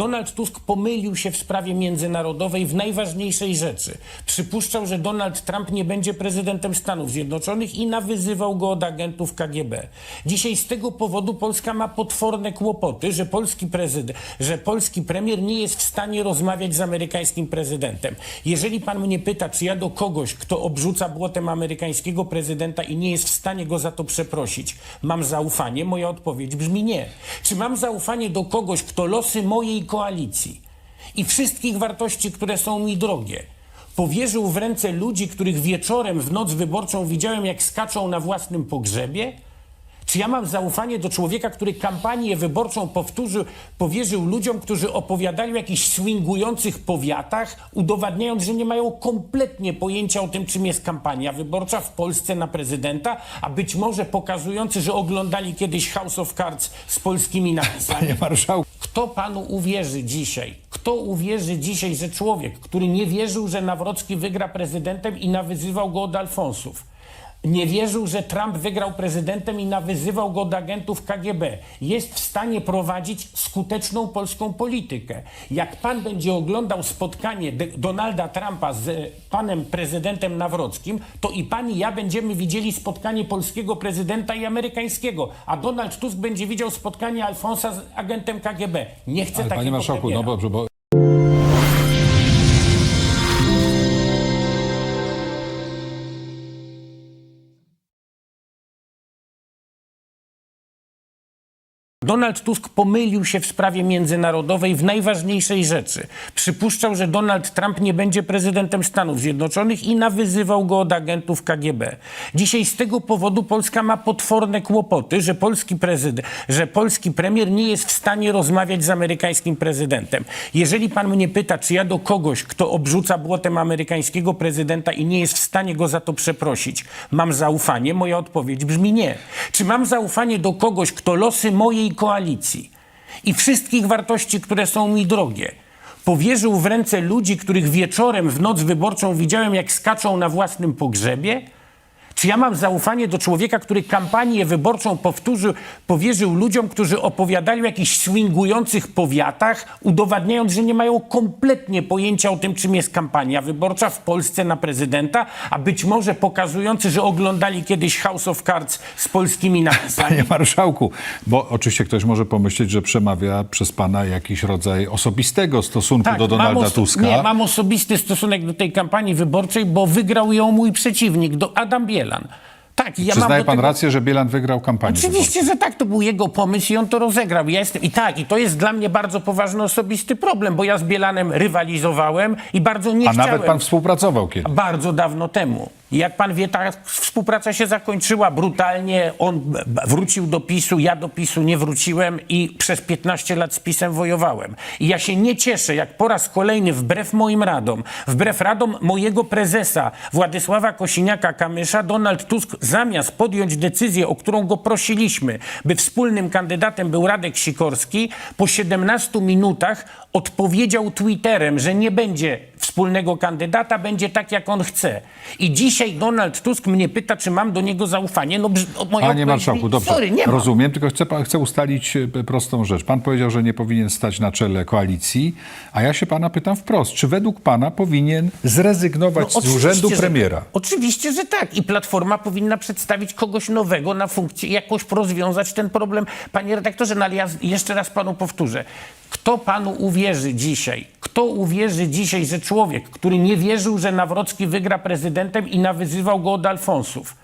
Donald Tusk pomylił się w sprawie międzynarodowej w najważniejszej rzeczy. Przypuszczał, że Donald Trump nie będzie prezydentem Stanów Zjednoczonych i nawyzywał go od agentów KGB. Dzisiaj z tego powodu Polska ma potworne kłopoty, że polski prezydent, że polski premier nie jest w stanie rozmawiać z amerykańskim prezydentem. Jeżeli pan mnie pyta, czy ja do kogoś, kto obrzuca błotem amerykańskiego prezydenta i nie jest w stanie go za to przeprosić, mam zaufanie, moja odpowiedź brzmi nie. Czy mam zaufanie do kogoś, kto losy mojej koalicji i wszystkich wartości, które są mi drogie, powierzył w ręce ludzi, których wieczorem w noc wyborczą widziałem, jak skaczą na własnym pogrzebie? Czy ja mam zaufanie do człowieka, który kampanię wyborczą powtórzył, powierzył ludziom, którzy opowiadali o jakichś swingujących powiatach, udowadniając, że nie mają kompletnie pojęcia o tym, czym jest kampania wyborcza w Polsce na prezydenta, a być może pokazujący, że oglądali kiedyś House of Cards z polskimi napisami? Panie marszałku, Kto panu uwierzy dzisiaj? Kto uwierzy dzisiaj, że człowiek, który nie wierzył, że Nawrocki wygra prezydentem i nawyzywał go od Alfonsów, nie wierzył, że Trump wygrał prezydentem i nawyzywał go od agentów KGB, jest w stanie prowadzić skuteczną polską politykę. Jak pan będzie oglądał spotkanie Donalda Trumpa z panem prezydentem Nawrockim, to i pan i ja będziemy widzieli spotkanie polskiego prezydenta i amerykańskiego, a Donald Tusk będzie widział spotkanie Alfonsa z agentem KGB. Nie chcę ale takiego panie marszałku, no premiera. dobrze, bo Donald Tusk pomylił się w sprawie międzynarodowej w najważniejszej rzeczy. Przypuszczał, że Donald Trump nie będzie prezydentem Stanów Zjednoczonych i nawyzywał go od agentów KGB. Dzisiaj z tego powodu Polska ma potworne kłopoty, że polski prezydent, że polski premier nie jest w stanie rozmawiać z amerykańskim prezydentem. Jeżeli pan mnie pyta, czy ja do kogoś, kto obrzuca błotem amerykańskiego prezydenta i nie jest w stanie go za to przeprosić, mam zaufanie, moja odpowiedź brzmi nie. Czy mam zaufanie do kogoś, kto losy mojej koalicji i wszystkich wartości, które są mi drogie, powierzył w ręce ludzi, których wieczorem w noc wyborczą widziałem, jak skaczą na własnym pogrzebie? Czy ja mam zaufanie do człowieka, który kampanię wyborczą powtórzył, powierzył ludziom, którzy opowiadali o jakichś swingujących powiatach, udowadniając, że nie mają kompletnie pojęcia o tym, czym jest kampania wyborcza w Polsce na prezydenta, a być może pokazujący, że oglądali kiedyś House of Cards z polskimi napisami? panie marszałku, bo oczywiście ktoś może pomyśleć, że przemawia przez pana jakiś rodzaj osobistego stosunku do Donalda Tak, mam oso- Tuska. Nie, mam osobisty stosunek do tej kampanii wyborczej, bo wygrał ją mój przeciwnik, do Adam Bielan. Tak, ja Przyznaje pan tego... rację, że Bielan wygrał kampanię Oczywiście, że tak, to był jego pomysł i on to rozegrał. Ja jestem, I tak, i to jest dla mnie bardzo poważny osobisty problem, bo ja z Bielanem rywalizowałem i bardzo nie A chciałem. nawet pan współpracował kiedyś. Bardzo dawno temu. Jak pan wie, ta współpraca się zakończyła brutalnie. On wrócił do PiSu, ja do PiSu nie wróciłem i przez 15 lat z PiSem wojowałem. I ja się nie cieszę, jak po raz kolejny, wbrew moim radom, wbrew radom mojego prezesa Władysława Kosiniaka-Kamysza, Donald Tusk zamiast podjąć decyzję, o którą go prosiliśmy, by wspólnym kandydatem był Radek Sikorski, po 17 minutach odpowiedział Twitterem, że nie będzie wspólnego kandydata, będzie tak, jak on chce. I dzisiaj Donald Tusk mnie pyta, czy mam do niego zaufanie. No, moja Panie marszałku, brzmi, dobrze, Sorry, nie mam. rozumiem, tylko chcę, chcę ustalić e, prostą rzecz. Pan powiedział, że nie powinien stać na czele koalicji, a ja się pana pytam wprost, czy według pana powinien zrezygnować z No, Oczywiście, urzędu że- premiera? Oczywiście, że tak. I Platforma powinna przedstawić kogoś nowego na funkcję jakoś rozwiązać ten problem. Panie redaktorze, no ale ja z- jeszcze raz panu powtórzę. Kto panu uwierzy dzisiaj? Kto uwierzy dzisiaj, że człowiek, który nie wierzył, że Nawrocki wygra prezydentem i nawyzywał go od Alfonsów,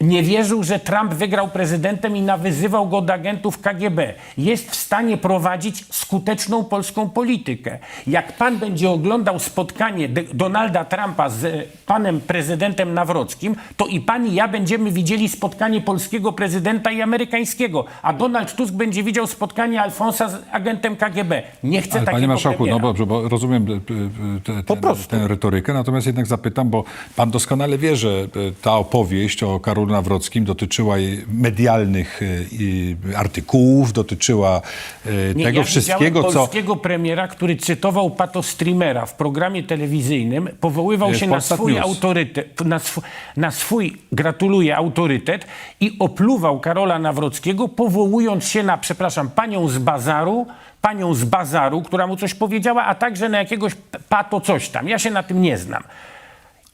nie wierzył, że Trump wygrał prezydentem i nawyzywał go od agentów KGB. Jest w stanie prowadzić skuteczną polską politykę. Jak pan będzie oglądał spotkanie Donalda Trumpa z panem prezydentem Nawrockim, to i pan i ja będziemy widzieli spotkanie polskiego prezydenta i amerykańskiego, a Donald Tusk będzie widział spotkanie Alfonsa z agentem KGB. Nie chcę Ale takiego panie marszałku, premiera. no dobrze, bo rozumiem e, e, tę retorykę, natomiast jednak zapytam, bo pan doskonale wie, że e, ta opowieść o Karolu Karolu Nawrockim dotyczyła medialnych y, artykułów, dotyczyła y, Nie, tego ja wszystkiego, co... polskiego premiera, który cytował patostreamera w programie telewizyjnym, powoływał W się na swój News. autorytet, na, sw- na swój, gratuluję, autorytet i opluwał Karola Nawrockiego, powołując się na, przepraszam, panią z bazaru, panią z bazaru, która mu coś powiedziała, a także na jakiegoś pato coś tam. Ja się na tym nie znam.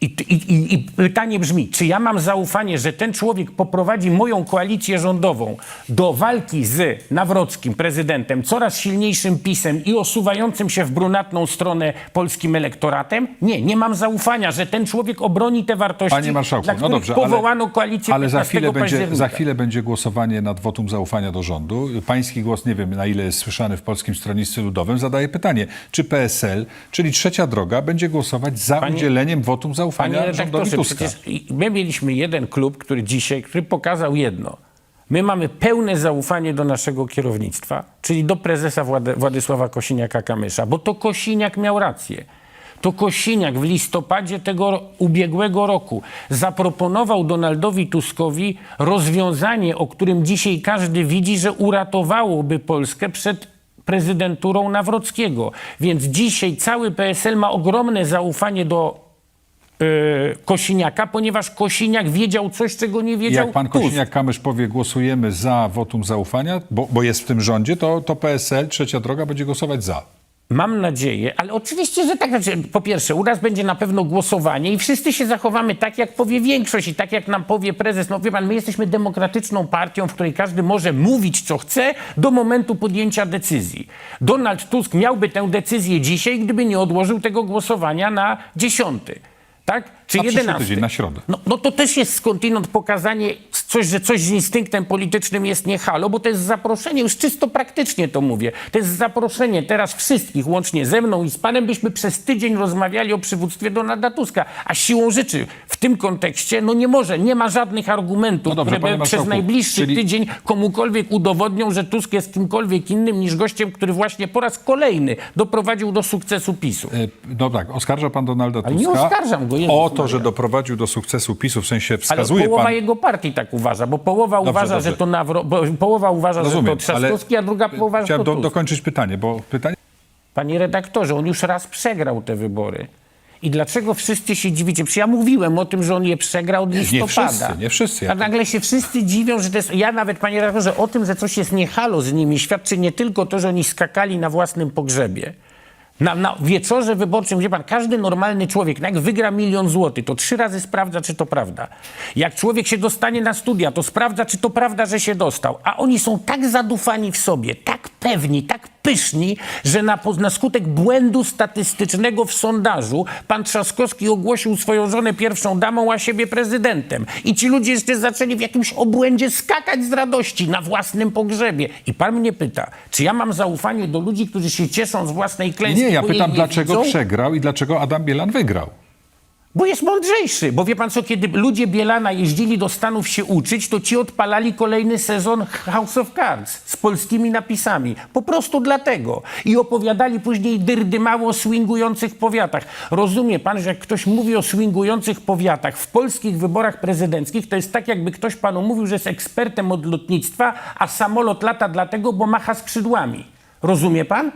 I, i, i, pytanie brzmi, czy ja mam zaufanie, że ten człowiek poprowadzi moją koalicję rządową do walki z Nawrockim, prezydentem, coraz silniejszym pisem i osuwającym się w brunatną stronę polskim elektoratem? Nie, nie mam zaufania, że ten człowiek obroni te wartości, Panie marszałku, dla no dobrze, powołano koalicję ale za 15 chwilę, będzie, za chwilę będzie głosowanie nad wotum zaufania do rządu. Pański głos, nie wiem na ile jest słyszany w Polskim Stronnictwie Ludowym, zadaje pytanie, czy PSL, czyli trzecia droga, będzie głosować za Panie- udzieleniem wotum zaufania Panie rządowi Tuska? my mieliśmy jeden klub, który dzisiaj, który pokazał jedno. My mamy pełne zaufanie do naszego kierownictwa, czyli do prezesa Włady, Władysława Kosiniaka-Kamysza, bo to Kosiniak miał rację. To Kosiniak w listopadzie tego ubiegłego roku zaproponował Donaldowi Tuskowi rozwiązanie, o którym dzisiaj każdy widzi, że uratowałoby Polskę przed prezydenturą Nawrockiego. Więc dzisiaj cały PSL ma ogromne zaufanie do Kosiniaka, ponieważ Kosiniak wiedział coś, czego nie wiedział jak pan Tusk. Kosiniak-Kamysz powie, głosujemy za wotum zaufania, bo, bo jest w tym rządzie, to, to PSL, trzecia droga, będzie głosować za. Mam nadzieję, ale oczywiście, że tak. Znaczy, po pierwsze, u nas będzie na pewno głosowanie i wszyscy się zachowamy tak, jak powie większość i tak, jak nam powie prezes. No wie pan, my jesteśmy demokratyczną partią, w której każdy może mówić, co chce, do momentu podjęcia decyzji. Donald Tusk miałby tę decyzję dzisiaj, gdyby nie odłożył tego głosowania na dziesiąty. Tak? Czy Na przyszły 11. tydzień, na środę. No, no to też jest skądinąd pokazanie coś, że coś z instynktem politycznym jest nie halo, bo to jest zaproszenie, już czysto praktycznie to mówię. To jest zaproszenie teraz wszystkich, łącznie ze mną i z panem, byśmy przez tydzień rozmawiali o przywództwie Donalda Tuska. A siłą rzeczy w tym kontekście, no nie może, nie ma żadnych argumentów, No dobrze, które by przez najbliższy czyli- tydzień komukolwiek udowodnią, że Tusk jest kimkolwiek innym niż gościem, który właśnie po raz kolejny doprowadził do sukcesu PiSu. E, No tak, oskarża pan Donalda Ale nie Tuska oskarżam go, Jezus o to, że Maria. doprowadził do sukcesu PiSu, w sensie Ale wskazuje połowa pan... jego partii tak uważa, bo połowa uważa, dobrze. że to Nawro, bo, połowa uważa, że to Rozumiem, Trzaskowski, a druga połowa, że to Chciałem do, Tusk. dokończyć pytanie, bo pytanie... Panie redaktorze, on już raz przegrał te wybory. I dlaczego wszyscy się dziwicie? Przecież ja mówiłem o tym, że on je przegrał od listopada. wszyscy, nie wszyscy. Ja A nagle się wszyscy dziwią, że to jest... Ja nawet, panie redaktorze, o tym, że coś jest niehalo z nimi, świadczy nie tylko to, że oni skakali na własnym pogrzebie. Na, na wieczorze wyborczym, wie pan, każdy normalny człowiek, no jak wygra milion złotych, to trzy razy sprawdza, czy to prawda. Jak człowiek się dostanie na studia, to sprawdza, czy to prawda, że się dostał. A oni są tak zadufani w sobie, tak pewni, tak pyszni, że na, na skutek błędu statystycznego w sondażu pan Trzaskowski ogłosił swoją żonę pierwszą damą, a siebie prezydentem. I ci ludzie jeszcze zaczęli w jakimś obłędzie skakać z radości na własnym pogrzebie. I pan mnie pyta, czy ja mam zaufanie do ludzi, którzy się cieszą z własnej klęski, Nie, ja pytam, nie dlaczego widzą? przegrał i dlaczego Adam Bielan wygrał. Bo jest mądrzejszy. Bo wie pan co, kiedy ludzie Bielana jeździli do Stanów się uczyć, to ci odpalali kolejny sezon House of Cards z polskimi napisami. Po prostu dlatego. I opowiadali później dyrdymało o swingujących powiatach. Rozumie pan, że jak ktoś mówi o swingujących powiatach w polskich wyborach prezydenckich, to jest tak, jakby ktoś panu mówił, że jest ekspertem od lotnictwa, a samolot lata dlatego, bo macha skrzydłami. Rozumie pan?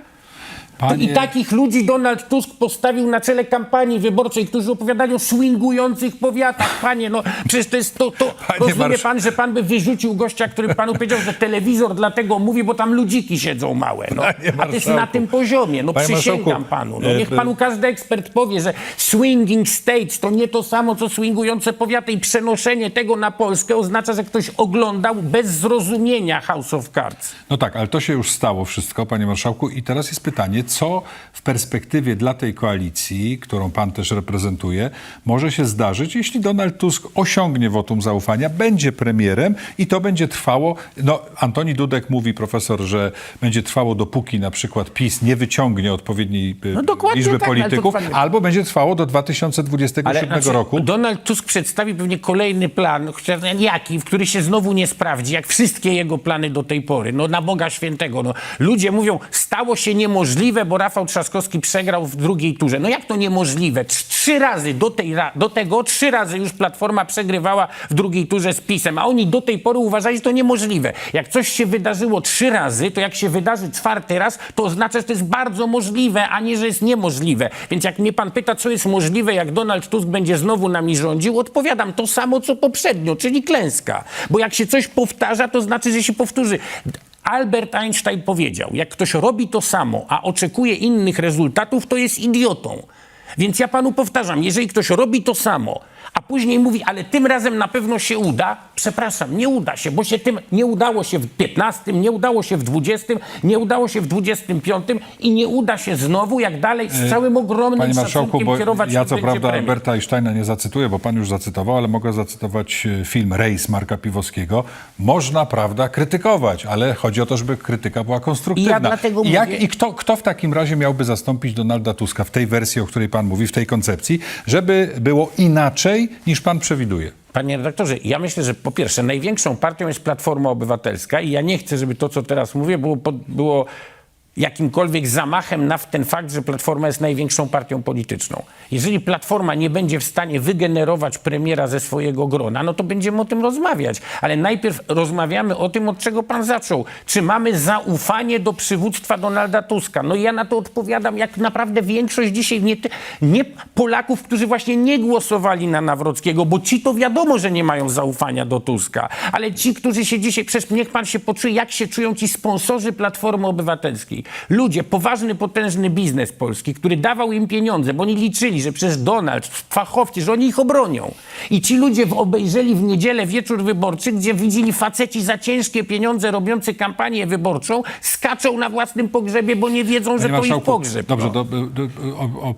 Panie- I takich ludzi Donald Tusk postawił na czele kampanii wyborczej, którzy opowiadali o swingujących powiatach. Panie, no przecież to jest to. to Panie rozumie marsz- pan, że pan by wyrzucił gościa, który panu powiedział, że telewizor dlatego mówi, bo tam ludziki siedzą małe. No. A to jest na tym poziomie. No Panie przysięgam panu. No, e, niech e, panu każdy ekspert powie, że swinging states to nie to samo, co swingujące powiaty i przenoszenie tego na Polskę oznacza, że ktoś oglądał bez zrozumienia House of Cards. No tak, ale to się już stało wszystko, panie marszałku. I teraz jest pytanie, co w perspektywie dla tej koalicji, którą pan też reprezentuje, może się zdarzyć, jeśli Donald Tusk osiągnie wotum zaufania, będzie premierem i to będzie trwało, no Antoni Dudek mówi, profesor, że będzie trwało dopóki na przykład PiS nie wyciągnie odpowiedniej y, No liczby tak, ale to polityków, albo będzie trwało do 2027 znaczy, roku. Donald Tusk przedstawi pewnie kolejny plan, jaki, w który się znowu nie sprawdzi, jak wszystkie jego plany do tej pory. No na Boga Świętego. No. Ludzie mówią, stało się niemożliwe, niemożliwe, bo Rafał Trzaskowski przegrał w drugiej turze. No jak to niemożliwe? Trz- Trzy razy do, tej, do tego, trzy razy już Platforma przegrywała w drugiej turze z PiSem, a oni do tej pory uważali, że to niemożliwe. Jak coś się wydarzyło trzy razy, to jak się wydarzy czwarty raz, to oznacza, że to jest bardzo możliwe, a nie, że jest niemożliwe. Więc jak mnie pan pyta, co jest możliwe, jak Donald Tusk będzie znowu nami rządził, odpowiadam to samo, co poprzednio, czyli klęska. Bo jak się coś powtarza, to znaczy, że się powtórzy. Albert Einstein powiedział, jak ktoś robi to samo, a oczekuje innych rezultatów, to jest idiotą. Więc ja panu powtarzam, jeżeli ktoś robi to samo, a później mówi, ale tym razem na pewno się uda, przepraszam, nie uda się, bo się tym nie udało się w 15, nie udało się w 20, nie udało się w 25 i nie uda się znowu, jak dalej z całym ogromnym Panie marszałku, bo kierować ja co prawda premier. Alberta Einsteina nie zacytuję, bo pan już zacytował, ale mogę zacytować e, film Rejs Marka Piwowskiego. Można, prawda, krytykować, ale chodzi o to, żeby krytyka była konstruktywna. I ja dlatego I, jak, mówię- I kto, kto w takim razie miałby zastąpić Donalda Tuska w tej wersji, o której pan mówi, w tej koncepcji, żeby było inaczej niż pan przewiduje? Panie redaktorze, ja myślę, że po pierwsze największą partią jest Platforma Obywatelska i ja nie chcę, żeby to, co teraz mówię, było, było jakimkolwiek zamachem na ten fakt, że Platforma jest największą partią polityczną. Jeżeli Platforma nie będzie w stanie wygenerować premiera ze swojego grona, no to będziemy o tym rozmawiać. Ale najpierw rozmawiamy o tym, od czego pan zaczął. Czy mamy zaufanie do przywództwa Donalda Tuska? No i ja na to odpowiadam, jak naprawdę większość dzisiaj nie, nie Polaków, którzy właśnie nie głosowali na Nawrockiego, bo ci to wiadomo, że nie mają zaufania do Tuska. Ale ci, którzy się dzisiaj, przecież niech pan się poczuje, jak się czują ci sponsorzy Platformy Obywatelskiej. Ludzie, poważny, potężny biznes polski, który dawał im pieniądze, bo oni liczyli, że przez Donald, fachowcy, że oni ich obronią. I ci ludzie obejrzeli w niedzielę wieczór wyborczy, gdzie widzieli faceci za ciężkie pieniądze robiący kampanię wyborczą, skaczą na własnym pogrzebie, bo nie wiedzą, że Panie to ich pogrzeb. Dobrze, no. do, do, o, o,